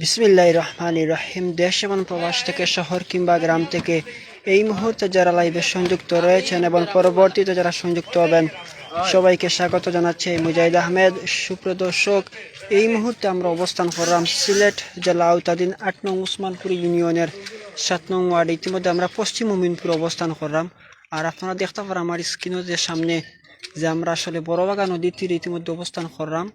বিসমিল্লাহ রহমান রহিম দেশ এবং প্রবাস থেকে, শহর কিংবা গ্রাম থেকে এই মুহূর্তে যারা লাইভে সংযুক্ত রয়েছেন এবং পরবর্তীতে যারা সংযুক্ত হবেন, সবাইকে স্বাগত জানাচ্ছে মুজাহিদ আহমেদ। সুপ্রদর্শক এই মুহূর্তে আমরা অবস্থান করলাম সিলেট জেলা আওতাদিন আট নং উসমানপুর ইউনিয়নের সাত নং ওয়ার্ড। ইতিমধ্যে আমরা পশ্চিম মুমিনপুর অবস্থান করলাম। আর আপনারা দেখতে পারেন আমার স্ক্রিনের সামনে যে আমরা আসলে বড়বাগা নদীর তীরে ইতিমধ্যে অবস্থান করলাম।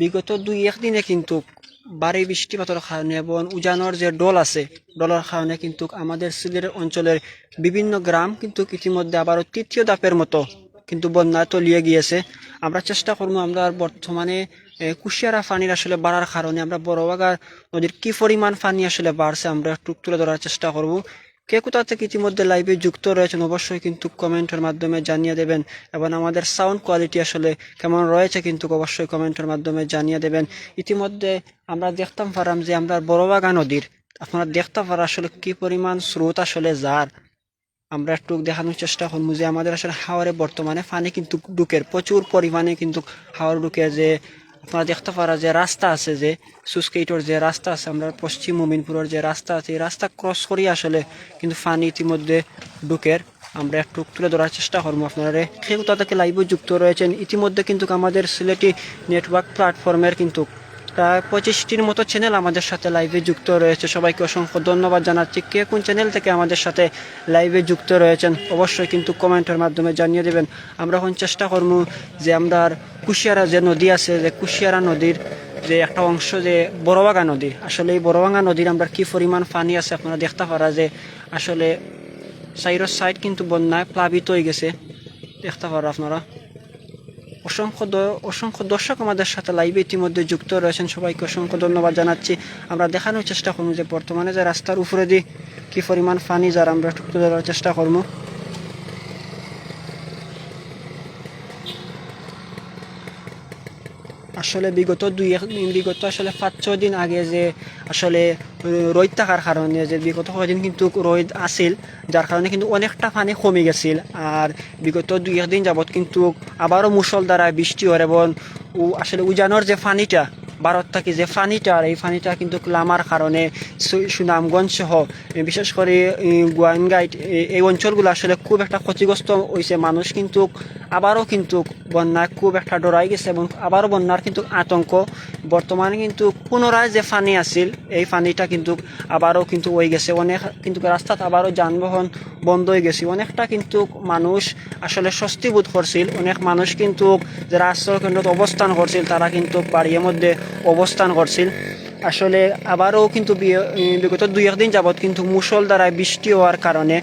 বিগত দুই একদিনে কিন্তু বাড়ি বৃষ্টিপাতের কারণে এবং উজানোর যে ডল আছে, ডলের কারণে কিন্তু আমাদের সিলেট অঞ্চলের বিভিন্ন গ্রাম কিন্তু ইতিমধ্যে আবারও তৃতীয় দাপের মতো কিন্তু বন্যা তলিয়ে গিয়েছে। আমরা চেষ্টা করব আমরা বর্তমানে কুশিয়ারা পানির আসলে বাড়ার কারণে আমরা বড়বাগা নদীর কি পরিমাণ পানি আসলে বাড়ছে আমরা একটু তুলে ধরার চেষ্টা করব। কে কোথা থেকে ইতিমধ্যে লাইভে যুক্ত রয়েছেন অবশ্যই কিন্তু কমেন্টের মাধ্যমে জানিয়ে দেবেন এবং আমাদের সাউন্ড কোয়ালিটি আসলে কেমন রয়েছে কিন্তু অবশ্যই কমেন্টের মাধ্যমে জানিয়ে দেবেন। ইতিমধ্যে আমরা দেখতাম পারাম যে আমরা বড়বাগা নদীর, আপনারা দেখতে পারা আসলে কি পরিমাণ স্রোত আসলে যার। আমরা একটু দেখানোর চেষ্টা করব যে আমাদের আসলে হাওয়ারে বর্তমানে পানি কিন্তু ঢুকের প্রচুর পরিমাণে কিন্তু হাওয়ার ঢুকে যে আপনারা দেখতে পারা যে রাস্তা আছে যে সুস্কেটর যে রাস্তা আছে, আমরা পশ্চিম মোমিনপুরের যে রাস্তা আছে, এই রাস্তা ক্রস করি আসলে, কিন্তু পানি ইতিমধ্যে ঢুকের। আমরা একটু তুলে ধরার চেষ্টা করব আপনারা। কেউ তাদেরকে লাইভও লাইভে যুক্ত রয়েছেন। ইতিমধ্যে কিন্তু আমাদের সিলেটি নেটওয়ার্ক প্ল্যাটফর্মের কিন্তু প্রায় পঁচিশটির মতো চ্যানেল আমাদের সাথে লাইভে যুক্ত রয়েছে। সবাইকে অসংখ্য ধন্যবাদ জানাচ্ছি। কে কোন চ্যানেল থেকে আমাদের সাথে লাইভে যুক্ত রয়েছেন অবশ্যই কিন্তু কমেন্টের মাধ্যমে জানিয়ে দেবেন। আমরা এখন চেষ্টা করব যে আমরা কুশিয়ারা যে নদী আছে, যে কুশিয়ারা নদীর যে একটা অংশ, যে বড়বাগা নদী, আসলে এই বড়বাগা নদীর আমরা কি পরিমাণ পানি আছে আপনারা দেখতে পারা যে আসলে সাইডের সাইড কিন্তু বন্যায় প্লাবিত হয়ে গেছে। দেখতে পারা আপনারা। অসংখ্য অসংখ্য দর্শক আমাদের সাথে লাইভে ইতিমধ্যে যুক্ত রয়েছেন। সবাইকে অসংখ্য ধন্যবাদ জানাচ্ছি। আমরা দেখানোর চেষ্টা করব যে বর্তমানে যে রাস্তার উপরে দিয়ে কি পরিমাণ পানি যার আমরা তুলে ধরার চেষ্টা করব। আসলে বিগত দুই বিগত আসলে পাঁচ ছয় দিন আগে যে আসলে রোদ থাকার কারণে যে বিগত কদিন কিন্তু রোদ আছিল, যার কারণে কিন্তু অনেকটা পানি কমে গেছিল। আর বিগত দুই একদিন যাবত কিন্তু আবারও মুসল দ্বারা বৃষ্টি হয় এবং ও আসলে উজানোর যে পানিটা ভারত থেকে যে পানিটা এই পানিটা কিন্তু লামার কারণে সুনামগঞ্জ সহ বিশেষ করে গোয়ানগাইট এই অঞ্চলগুলো আসলে খুব একটা ক্ষতিগ্রস্ত হয়েছে মানুষ কিন্তু আবারও কিন্তু বন্যায় খুব একটা ডরাই গেছে এবং আবারও বন্যার কিন্তু আতঙ্ক। বর্তমানে কিন্তু পুনরায় যে পানি আছিল এই পানিটা কিন্তু আবারও কিন্তু হয়ে গেছে। অনেক কিন্তু রাস্তাত আবারও যানবাহন বন্ধ হয়ে গেছে। অনেকটা কিন্তু মানুষ আসলে স্বস্তি বোধ করছিল। অনেক মানুষ কিন্তু যারা আশ্রয় কেন্দ্রত অবস্থান করছিল, তারা কিন্তু বাড়ির মধ্যে অবস্থান করছিল। আসলে আবারও কিন্তু বিগত দুই একদিন যাবৎ কিন্তু মুসল দ্বারা বৃষ্টি হওয়ার কারণে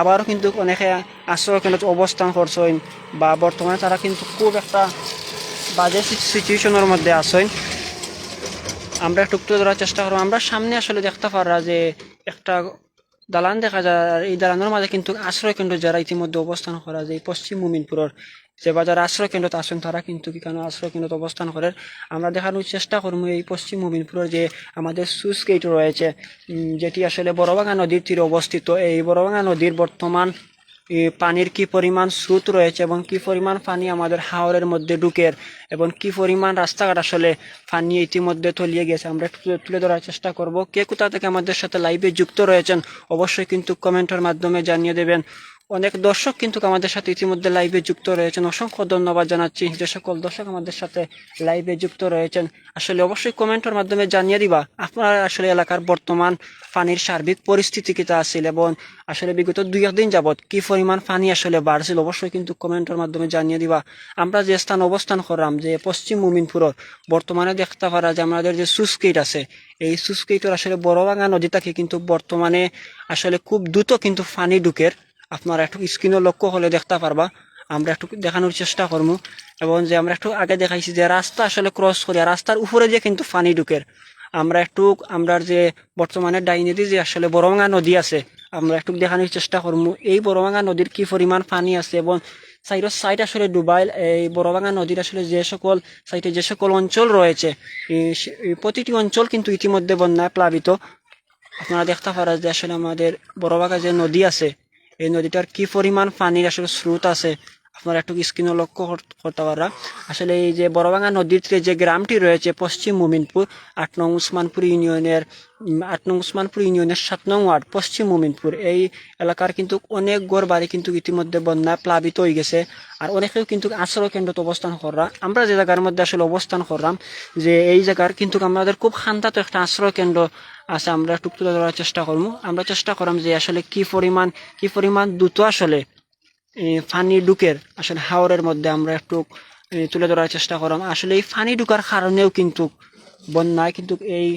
আবারও কিন্তু অনেকে আশ্রয় কেন্দ্রত অবস্থান করছেন বা বর্তমানে তারা কিন্তু খুব একটা বাজে সিচুয়েশনের মধ্যে আছেন। আমরা একটু তুলে ধরার চেষ্টা করব। আমরা সামনে আসলে দেখতে পারা যে একটা দালান দেখা যায় এই দালানের মাঝে কিন্তু আশ্রয় কেন্দ্র যারা ইতিমধ্যে অবস্থান করা যায় পশ্চিম মুমিনপুরের যে বাজার আশ্রয় কেন্দ্রতে আসেন তারা কিন্তু কি কেন আশ্রয় কেন্দ্রতে অবস্থান করেন। আমরা দেখানোর চেষ্টা করব এই পশ্চিম মুমিনপুরের যে আমাদের সুইচ গেট রয়েছে যেটি আসলে বড়বাগা নদীর তীরে অবস্থিত। এই বড়বাগা নদীর বর্তমান পানির কি পরিমাণ স্রোত রয়েছে এবং কি পরিমাণ পানি আমাদের হাওরের মধ্যে ঢুকের এবং কি পরিমাণ রাস্তাঘাট আসলে পানি ইতিমধ্যে তলিয়ে গেছে, আমরা একটু তুলে ধরার চেষ্টা করব। কে কোথা থেকে আমাদের সাথে লাইভে যুক্ত রয়েছেন, অবশ্যই কিন্তু কমেন্টের মাধ্যমে জানিয়ে দেবেন। অনেক দর্শক কিন্তু আমাদের সাথে ইতিমধ্যে লাইভে যুক্ত রয়েছেন। অসংখ্য ধন্যবাদ জানাচ্ছি যে সকল দর্শক আমাদের সাথে লাইভে যুক্ত রয়েছেন। আসলে অবশ্যই কমেন্টের মাধ্যমে জানিয়ে দিবা, আপনার আসলে এলাকার বর্তমান পানির সার্বিক পরিস্থিতি কিতা আছিল এবং আসলে বিগত দুই একদিন যাবৎ কি পরিমাণ পানি আসলে বাড়ছিল, অবশ্যই কিন্তু কমেন্টের মাধ্যমে জানিয়ে দিবা। আমরা যে স্থান অবস্থান করলাম, যে পশ্চিম মুমিনপুরের, বর্তমানে দেখতে পারা যে আমাদের যে সুস্কেট আছে, এই সুস্কেটের আসলে বড়বাঙ্গা নদী থেকে কিন্তু বর্তমানে আসলে খুব দ্রুত কিন্তু পানি ঢুকের আপনারা একটু স্ক্রিনে লক্ষ্য হলে দেখতে পারবা। আমরা একটু দেখানোর চেষ্টা করব। এবং যে আমরা একটু আগে দেখাইছি যে রাস্তা আসলে ক্রস করি, রাস্তার উপরে যে কিন্তু পানি ঢুকের আমরা একটু, আমরা যে বর্তমানে ডাইনেদি যে আসলে বড়ভাঙা নদী আছে, আমরা একটু দেখানোর চেষ্টা করব। এই বড়ভাঙ্গা নদীর কি পরিমাণ পানি আছে এবং সাইডের সাইড আসলে ডুবাইল, এই বড়ভাঙা নদীর আসলে যে সকল, সাইডে যে সকল অঞ্চল রয়েছে প্রতিটি অঞ্চল কিন্তু ইতিমধ্যে বন্যায় প্লাবিত। আপনারা দেখতে পারা যে আসলে আমাদের বড়বাগা যে নদী আছে এই নদীটার কি পরিমাণ পানির আসলে স্রোত আছে আপনারা একটু স্ক্রিনে লক্ষ্য করতে পারা। আসলে এই যে বড়বাঙ্গা নদীর তীরে যে গ্রামটি রয়েছে, পশ্চিম মুমিনপুর, আট নং উসমানপুর ইউনিয়নের আট নং উসমানপুর ইউনিয়নের সাত নং ওয়ার্ড, পশ্চিম মুমিনপুর। এই এলাকার কিন্তু অনেক গড় বাড়ি কিন্তু ইতিমধ্যে বন্যায় প্লাবিত হয়ে গেছে। আর অনেকেও কিন্তু আশ্রয় কেন্দ্রত অবস্থান করা আমরা যে জায়গার মধ্যে আসলে অবস্থান করলাম, যে এই জায়গার কিন্তু আমাদের খুব শান্তাত একটা আশ্রয় কেন্দ্র আছে, আমরা একটু তুলে ধরার চেষ্টা করব। আমরা চেষ্টা করলাম যে আসলে কি পরিমাণ কি পরিমাণ দ্রুত আসলে ফানি ডুকের, আসলে হাওরের মধ্যে আমরা একটু তুলে ধরার চেষ্টা করলাম। আসলে এই ফানি ঢুকার কারণেও কিন্তু বন্যায়, কিন্তু এই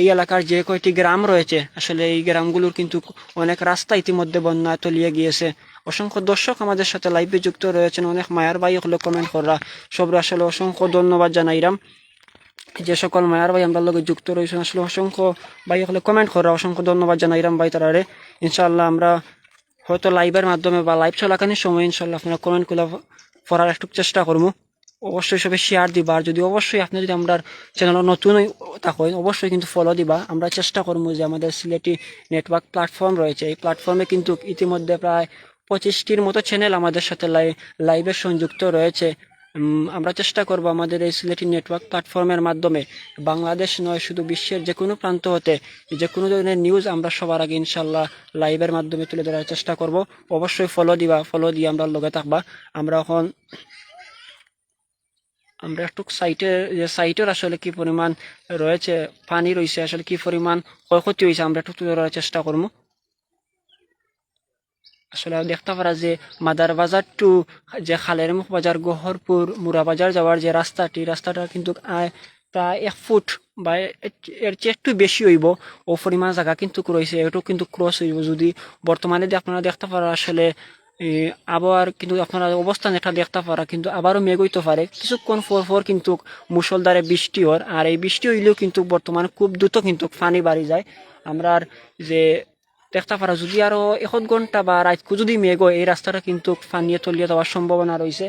এই এলাকার যে কয়টি গ্রাম রয়েছে, আসলে এই গ্রামগুলোর কিন্তু অনেক রাস্তা ইতিমধ্যে বন্যায় তলিয়ে গিয়েছে। অসংখ্য দর্শক আমাদের সাথে লাইভে যুক্ত রয়েছেন, অনেক মায়ার ভাই হলে কমেন্ট করা সবরে আসলে অসংখ্য ধন্যবাদ জানাইরাম যে সকল মায়ার ভাই আমরা লগে যুক্ত রয়েছেন, আসলে অসংখ্য ভাই হলে কমেন্ট করা অসংখ্য ধন্যবাদ জানাইরাম ভাই তারারে। ইনশাআল্লাহ আমরা হয়তো লাইভের মাধ্যমে বা লাইভ চলাকালীন সময় ইনশাল্লাহ আপনারা কমেন্টগুলো পড়ার একটু চেষ্টা করব। অবশ্যই সবাই শেয়ার দিবা। আর যদি অবশ্যই আপনি যদি আমরা চ্যানেল নতুন থাকেন, অবশ্যই কিন্তু ফলো দিবা। আমরা চেষ্টা করব যে আমাদের সিলেটি নেটওয়ার্ক প্ল্যাটফর্ম রয়েছে। এই প্ল্যাটফর্মে কিন্তু ইতিমধ্যে প্রায় পঁচিশটির মতো চ্যানেল আমাদের সাথে লাইভে সংযুক্ত রয়েছে। আমরা চেষ্টা করব আমাদের এই সিলেটি নেটওয়ার্ক প্ল্যাটফর্মের মাধ্যমে বাংলাদেশ নয়, শুধু বিশ্বের যে কোনো প্রান্ত হতে যে কোনো ধরনের নিউজ আমরা সবার আগে ইনশাল্লাহ লাইভের মাধ্যমে তুলে ধরার চেষ্টা করব। অবশ্যই ফলো দিবা ফলো দিয়ে আমরা লগে থাকবা। আমরা এখন আমরা একটু সাইটের যে সাইটের আসলে কি পরিমাণ রয়েছে, পানি রয়েছে, আসলে কি পরিমাণ ক্ষয়ক্ষতি হয়েছে, আমরা একটু তুলে ধরার চেষ্টা করব। আসলে দেখতে পারা যে মাদার বাজার টু যে খালের মুখ বাজার, গহরপুর, মুরা বাজার যাওয়ার যে রাস্তাটি, রাস্তাটা কিন্তু প্রায় এক ফুট বা এর- চেয়ে একটু বেশি হইব। ও পরিমাণ জায়গা কিন্তু রয়েছে, এটাও কিন্তু ক্রস হইব। যদি বর্তমানে আপনারা দেখতে পারা আসলে আবার কিন্তু আপনারা অবস্থান এটা দেখতে পারা, কিন্তু আবারও মেঘ হইতে পারে। কিছুক্ষণ পর পর কিন্তু মুসলধারে বৃষ্টি হর আর এই বৃষ্টি হইলেও কিন্তু বর্তমানে খুব দ্রুত কিন্তু পানি বাড়ি যায়। আমরা আর যে দেখতে পারা যদি আরও এক ঘণ্টা বা রাতকু যদি মেঘ এই রাস্তাটা কিন্তু পানিয়ে তলিয়ে যাওয়ার সম্ভাবনা রয়েছে।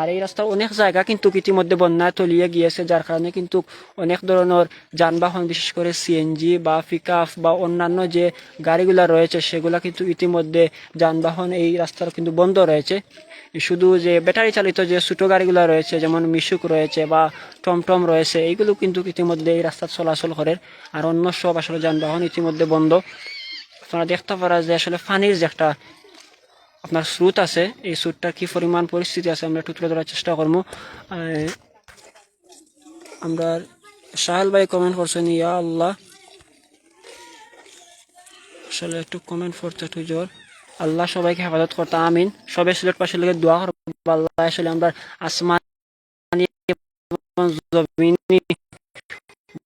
আর এই রাস্তার অনেক জায়গা কিন্তু ইতিমধ্যে বন্যায় তলিয়ে গিয়েছে, যার কারণে কিন্তু অনেক ধরনের যানবাহন, বিশেষ করে সিএনজি বা পিকআপ বা অন্যান্য যে গাড়িগুলা রয়েছে, সেগুলা কিন্তু ইতিমধ্যে যানবাহন এই রাস্তার কিন্তু বন্ধ রয়েছে। শুধু যে ব্যাটারি চালিত যে ছোটো গাড়িগুলো রয়েছে, যেমন মিশুক রয়েছে বা টমটম রয়েছে, এইগুলো কিন্তু ইতিমধ্যে এই রাস্তা চলাচল করে। আর অন্য সব আসলে যানবাহন ইতিমধ্যে বন্ধ। আপনারা দেখতে পারা যে আসলে পানির যে একটা আপনার স্রোত আছে, এই স্রোতটার কি পরিমাণ পরিস্থিতি আছে আমরা একটু তুলে ধরার চেষ্টা করব। আমরা সাহেল ভাই কমেন্ট করছেন, ইয়া আল্লাহ। আসলে একটু কমেন্ট করতে একটু জোর। আল্লাহ সবাইকে হেফাজত করতে, আমিন। সবাই সিলেট পাশের লোকের দোয়া করব আল্লাহ আসলে আমরা আসমান জমিনি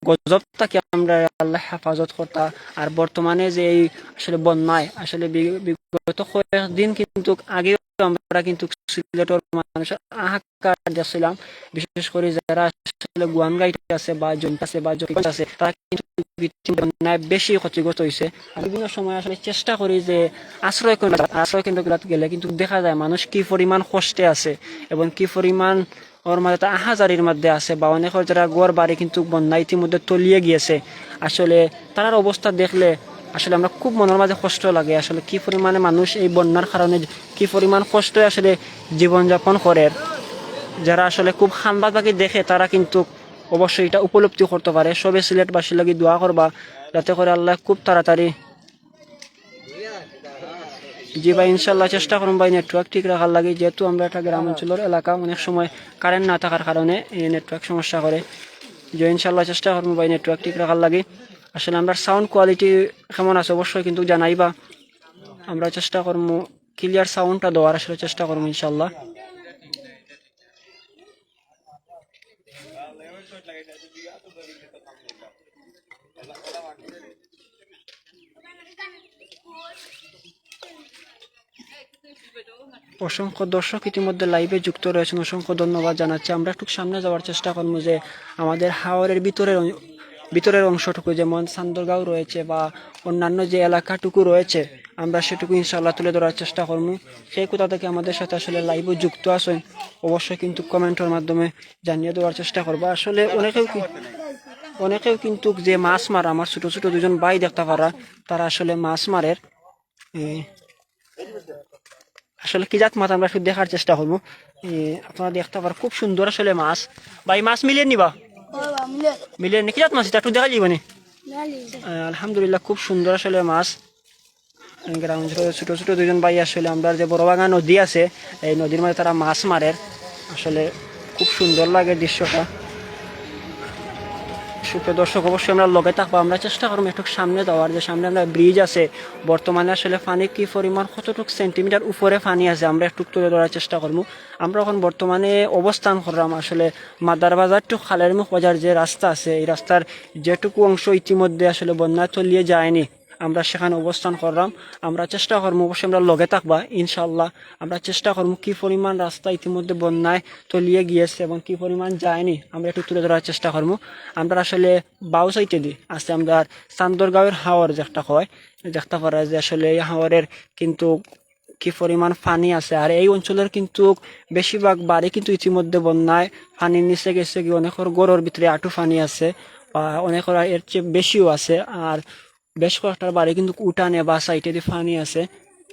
গজব তাকে আমরা আল্লাহ হেফাজত করতা? আর বর্তমানে যে এই আসলে বন্যায়, আসলে বিগত কয়েকদিন কিন্তু আগেও আমরা কিন্তু সিলেটের মানুষের আহাকার দেখছিলাম বিশেষ করে যারা আসলে গুয়ান গাইতে আছে বা জমিতে আছে বা জমি আছে, তারা কিন্তু বন্যায় বেশি ক্ষতিগ্রস্ত হয়েছে বিভিন্ন সময় আসলে চেষ্টা করি যে আশ্রয় কেন্দ্র, আশ্রয় কেন্দ্রগুলোতে গেলে কিন্তু দেখা যায় মানুষ কি পরিমাণ কষ্টে আছে এবং কি পরিমাণ ওর মাঝে আহাজারির মধ্যে আছে, বা অনেকের যারা গড় বাড়ি কিন্তু বন্যা ইতিমধ্যে তলিয়ে গিয়েছে। আসলে তার অবস্থা দেখলে আসলে আমরা খুব মনের মাঝে কষ্ট লাগে, আসলে কি পরিমাণে মানুষ এই বন্যার কারণে কি পরিমাণ কষ্ট আসলে জীবনযাপন করে। যারা আসলে খুব হাম্বা পাখি দেখে, তারা কিন্তু অবশ্যই এটা উপলব্ধি করতে পারে। সবে সিলেটবাসীর লাগি দোয়া করবা, যাতে করে আল্লাহ খুব তাড়াতাড়ি জি ভাই, ইনশাল্লাহ চেষ্টা করুন ভাই নেটওয়ার্ক ঠিক রাখার লাগে। যেহেতু আমরা একটা গ্রাম অঞ্চলের এলাকা, অনেক সময় কারেন্ট না থাকার কারণে এই নেটওয়ার্ক সমস্যা করে। যে ইনশাল্লাহ চেষ্টা করুন ভাই নেটওয়ার্ক ঠিক রাখার লাগে। আসলে আমরা সাউন্ড কোয়ালিটি কেমন আছে অবশ্যই কিন্তু জানাইবা। আমরা চেষ্টা করব ক্লিয়ার সাউন্ডটা দেওয়ার আসলে চেষ্টা করব ইনশাল্লাহ। অসংখ্য দর্শক ইতিমধ্যে লাইভে যুক্ত রয়েছেন। অসংখ্য ধন্যবাদ জানাচ্ছি। আমরা একটু সামনে যাওয়ার চেষ্টা করব যে আমাদের হাওরের ভিতরের ভিতরের অংশটুকু, যেমন সান্দরগাঁও রয়েছে বা অন্যান্য যে এলাকাটুকু রয়েছে, আমরা সেটুকু ইনশাল্লাহ তুলে ধরার চেষ্টা করব। সেই কোথা থেকে আমাদের সাথে আসলে লাইভে যুক্ত আছেন, অবশ্যই কিন্তু কমেন্টের মাধ্যমে জানিয়ে দেওয়ার চেষ্টা করব। আসলে অনেকেও কি অনেকেও কিন্তু যে মাছ মারা, আমার ছোটো ছোটো দুজন ভাই দেখতে পারা, তারা আসলে মাছ মারের আসলে কি জাত মাছ আমরা একটু দেখার চেষ্টা করব? আপনারা দেখতে পারেন খুব সুন্দর আসলে মাছ। ভাই মাছ মিলিয়ে নিবা? মিলিয়ে নি কি জাত মাছ? এটা একটু দেখা যাবে নি আলহামদুলিল্লাহ খুব সুন্দর আসলে মাছ। গ্রাম ছোট ছোট দুজন ভাই আসলে আমরা যে বড় নদী আছে এই নদীর মাঝে তারা মাছ মারে আসলে খুব সুন্দর লাগে দৃশ্যটা। সুপ্রিয় দর্শক, অবশ্যই আমরা লগে থাকব। আমরা চেষ্টা করব একটু সামনে যাওয়ার যে সামনে আমরা ব্রিজ আছে। বর্তমানে আসলে পানি কি পরিমাণ, কতটুকু সেন্টিমিটার উপরে পানি আছে, আমরা একটু তুলে ধরার চেষ্টা করব। আমরা এখন বর্তমানে অবস্থান করলাম আসলে মাদার বাজার টু খালের মুখ বাজার যে রাস্তা আছে, এই রাস্তার যেটুকু অংশ ইতিমধ্যে আসলে বন্যা চলিয়ে যায়নি। আমরা সেখানে অবস্থান করলাম। আমরা চেষ্টা করব অবশ্যই আমরা লগে থাকবা ইনশাল্লাহ আমরা চেষ্টা করব কি পরিমাণ রাস্তা ইতিমধ্যে বন্যায় তলিয়ে গিয়েছে এবং কি পরিমাণ যায়নি, আমরা একটু তুলে ধরার চেষ্টা করব। আমরা আসলে বাউ সাইটে দিই আছে আমরা চান্দরগাঁওয়ের হাওয়ার যে একটা হয় দেখতে পারা যে আসলে এই হাওয়ারের কিন্তু কি পরিমাণ পানি আছে। আর এই অঞ্চলের কিন্তু বেশিরভাগ বাড়ি কিন্তু ইতিমধ্যে বন্যায়, পানির নিচে গেছে কি অনেকের গড়ের ভিতরে আটু পানি আছে বা অনেকের এর চেয়ে বেশিও আছে। আর বেশ কয়েকটার বাড়ি কিন্তু উঠানে বা সাইডে দিয়ে পানি আছে।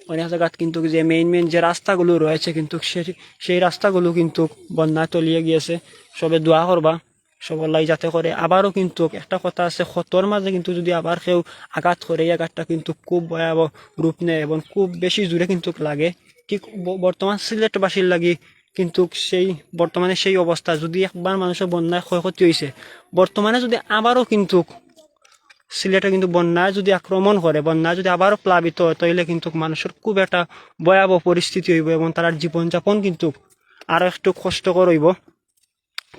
অনেক জায়গাত কিন্তু যে মেইন মেইন যে রাস্তাগুলো রয়েছে কিন্তু সেই সেই রাস্তাগুলো কিন্তু বন্যায় তলিয়ে গিয়েছে। সবে দোয়া করবা সবলাই যাতে করে। আবারও কিন্তু একটা কথা আছে, ক্ষতর মাঝে কিন্তু যদি আবার কেউ আঘাত করে, এই আঘাতটা কিন্তু খুব ভয়াবহ রূপ নেয় এবং খুব বেশি জোরে কিন্তু লাগে। ঠিক বর্তমান সিলেটবাসীর লাগি কিন্তু সেই, বর্তমানে সেই অবস্থা। যদি একবার মানুষের বন্যায় ক্ষয়ক্ষতি হয়েছে বর্তমানে যদি আবারও কিন্তু সিলেটে কিন্তু বন্যায় যদি আক্রমণ করে বন্যায় যদি আবারও প্লাবিত হয় তাহলে কিন্তু মানুষের খুব একটা ভয়াবহ পরিস্থিতি হইব এবং তার জীবনযাপন কিন্তু আরও একটু কষ্টকর হইব।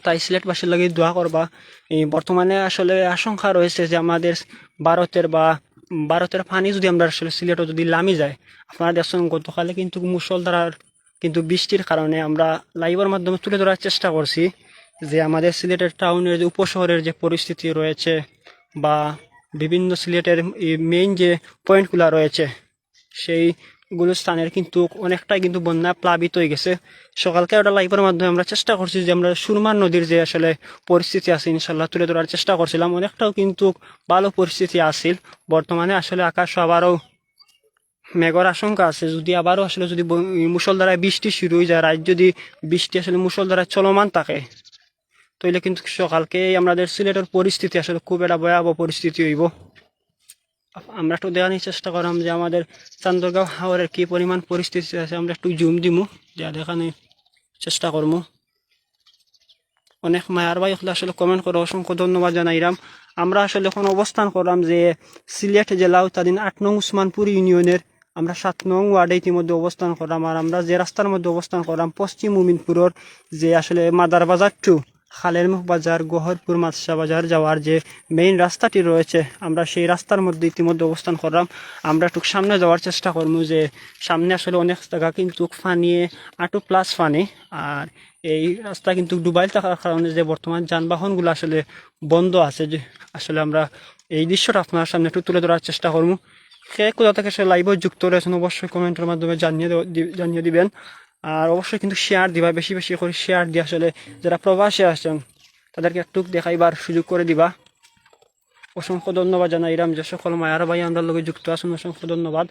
তাই সিলেটবাসীর লাগে দোয়া করবা। এই বর্তমানে আসলে আশঙ্কা রয়েছে যে আমাদের ভারতের বা ভারতের পানি যদি আমরা আসলে সিলেটে যদি লামি যায়, আপনারা দেখছেন গতকালে কিন্তু মুসলধারার কিন্তু বৃষ্টির কারণে আমরা লাইভের মাধ্যমে তুলে ধরার চেষ্টা করছি যে আমাদের সিলেটের টাউনের যে উপশহরের যে পরিস্থিতি রয়েছে বা বিভিন্ন সিলেটের মেইন যে পয়েন্টগুলো রয়েছে সেইগুলো স্থানের কিন্তু অনেকটাই কিন্তু বন্যা প্লাবিত হয়ে গেছে। সকালকে ওটা লাইভের মাধ্যমে আমরা চেষ্টা করছি যে আমরা সুরমার নদীর যে আসলে পরিস্থিতি আছে ইনশাল্লাহ তুলে ধরার চেষ্টা করছিলাম। অনেকটাও কিন্তু ভালো পরিস্থিতি আছিল। বর্তমানে আসলে আকাশ আবারও মেঘর আশঙ্কা আছে। যদি আবারও আসলে যদি মুষলধারায় বৃষ্টি শুরু হয়ে যায়, রাত যদি বৃষ্টি আসলে মুষলধারায় চলমান থাকে তাইলে কিন্তু সকালকে আমাদের সিলেটের পরিস্থিতি আসলে খুব একটা ভয়াবহ পরিস্থিতি হইব। আমরা একটু দেখানোর চেষ্টা করলাম যে আমাদের চান্দরগাঁও হাওরের কি পরিমাণ পরিস্থিতি আছে, আমরা একটু জুম দিমু, যা দেখানোর চেষ্টা করব অনেক মায়ার ভাই আসলে কমেন্ট করে অসংখ্য ধন্যবাদ জানাইলাম। আমরা আসলে এখন অবস্থান করলাম যে সিলেট জেলা তাদিন আট নং উসমানপুর ইউনিয়নের, আমরা সাত নং ওয়ার্ডে ইতিমধ্যে অবস্থান করলাম। আর আমরা যে রাস্তার মধ্যে অবস্থান করলাম, পশ্চিম মুমিনপুরের যে আসলে মাদার বাজার টু খালের মুখ বাজার গহরপুর মাদশা বাজার যাওয়ার যে মেইন রাস্তাটি রয়েছে, আমরা সেই রাস্তার মধ্যে ইতিমধ্যে অবস্থান করলাম। আমরা একটু সামনে যাওয়ার চেষ্টা করব যে সামনে আসলে অনেক জায়গা কিন্তু ফানিয়ে আটু প্লাস ফানি। আর এই রাস্তা কিন্তু ডুবাইল থাকার কারণে যে বর্তমান যানবাহনগুলো আসলে বন্ধ আছে যে আসলে আমরা এই দৃশ্যটা আপনার সামনে একটু তুলে ধরার চেষ্টা করব। কে কোথা থেকে আসলে লাইভে যুক্ত রয়েছেন অবশ্যই কমেন্টের মাধ্যমে জানিয়ে জানিয়ে দিবেন। আর অবশ্যই কিন্তু শেয়ার দিবা, বেশি বেশি করে শেয়ার দিয়ে আসলে যারা প্রবাসে আসছেন তাদেরকে একটু দেখাইবার সুযোগ করে দিবা। অসংখ্য ধন্যবাদ জানাইলাম যে সকল মায়ার ভাই আমরা লগে যুক্ত আছেন, অসংখ্য ধন্যবাদ।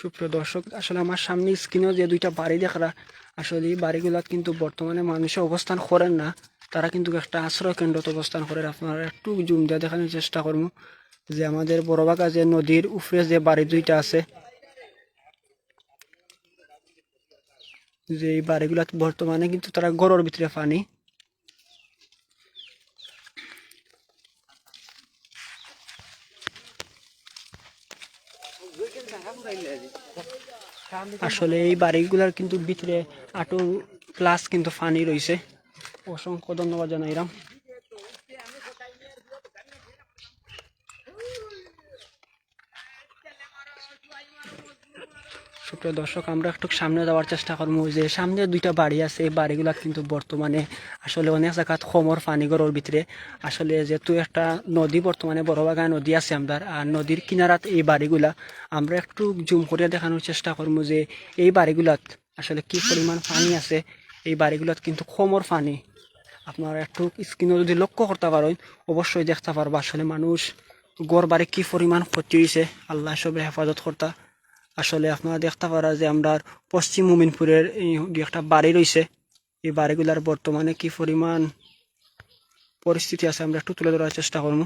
সুপ্রিয় দর্শক, আসলে আমার সামনে স্ক্রিনেও যে দুইটা বাড়ি দেখরা আসলে এই বাড়িগুলা কিন্তু বর্তমানে মানুষে অবস্থান করেন না। তারা কিন্তু একটা আশ্রয় কেন্দ্রত অবস্থান করে আপনারা একটু জুম দিয়ে দেখানোর চেষ্টা করব যে আমাদের বড়বাগা যে নদীর উপরে যে বাড়ি দুইটা আছে, যে এই বাড়িগুলা বর্তমানে কিন্তু তারা গড়ের ভিতরে পানি। আসলে এই বাড়িগুলার কিন্তু ভিতরে আটো প্লাস কিন্তু পানি রয়েছে। অসংখ্য ধন্যবাদ জানাইলাম সুপ্রিয় দর্শক, আমরা একটু সামনে যাওয়ার চেষ্টা করব। যে সামনে দুইটা বাড়ি আছে, এই বাড়িগুলা কিন্তু বর্তমানে আসলে অনেক জায়গাত খমর পানি গড়ের ভিতরে। আসলে যেহেতু একটা নদী, বর্তমানে বড়বাগা নদী আছে আমরা আর নদীর কিনারাত এই বাড়িগুলা। আমরা একটু জুম করে দেখানোর চেষ্টা করব যে এই বাড়িগুলাত আসলে কি পরিমাণ পানি আছে এই বাড়িগুলাত কিন্তু খমর পানি। আপনারা একটু স্ক্রিনে যদি লক্ষ্য করতে পারেন, অবশ্যই দেখতে পারবা আসলে মানুষ গড় বাড়ি কি পরিমাণ ক্ষতি হয়েছে আল্লাহ সবের হেফাজত করতা। আসলে আপনারা দেখতে পারা যে আমরা পশ্চিম মুমিনপুরের একটা বাড়ি রয়েছে এই বাড়িগুলার বর্তমানে কি পরিমাণ পরিস্থিতি আছে আমরা একটু তুলে ধরার চেষ্টা করব।